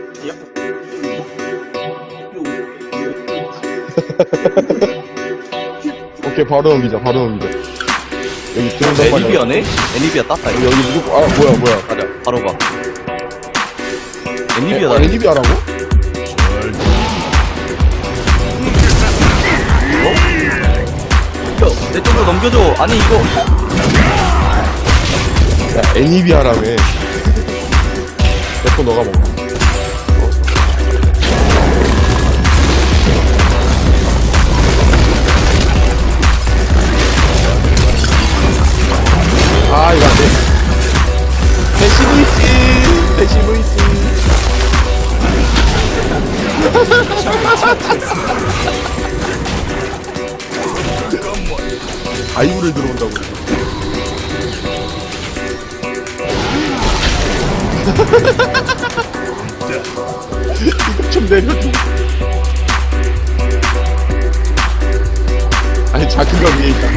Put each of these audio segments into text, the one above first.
오케이 바로 넘기자 바로 넘기자. 여기 말이야 애니비아네? 애니비아 땄다 이거. 여기 누구 아 뭐야 뭐야. 가자 바로 가. 애- 애니비아다. 아, 애니비아라고? 어? 내 쪽으로 넘겨줘. 아니 이거. 야 애니비아라며. 내거 너가 먹어 아이브를 들어온다고 좀 내려줘. 아니 거 위에 있다고?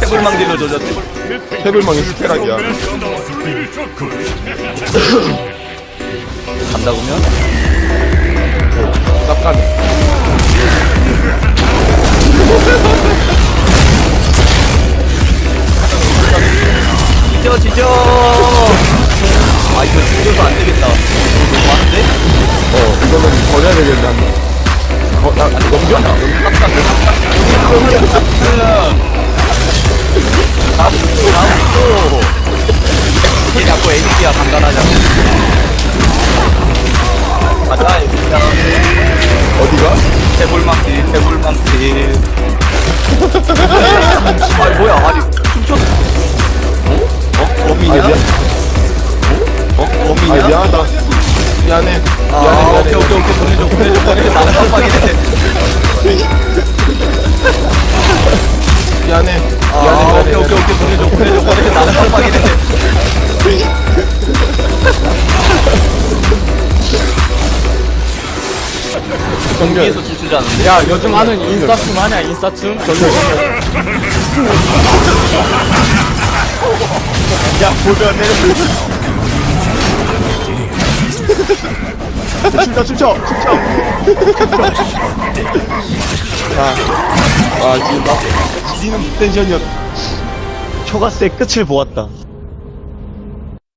태블망 딜러줘 저 태블 태블망이 스테락이야. 간다 보면? 쌉가네 지져 지져! 아 이거 지져서 안 되겠다. 너무 많은데? 어 이거는 버려야 되겠네 한 어, 나, 넘겨? 다음 또 이게 자꾸 애니비아 강간하자고 가자 애니비아 어디가? 태블망 딜 태블망 딜 아니 뭐야 아니 춤췄 어? 어? 범인이야? 아니, 어? 아, 범인이야? 미안하다 미안해 아, 오케이, 오케이, 오케이, 보내줘, 보내줘, 보내줘. 나는 깜빡이네. 정면 위에서 춤추자는데. 야 요즘 하는 인싸춤 하냐 인싸춤? 야 보자 내려 춤춰 춤춰 춤춰 아, 아 지금 나 지리는 텐션이었다 초가스의 끝을 보았다.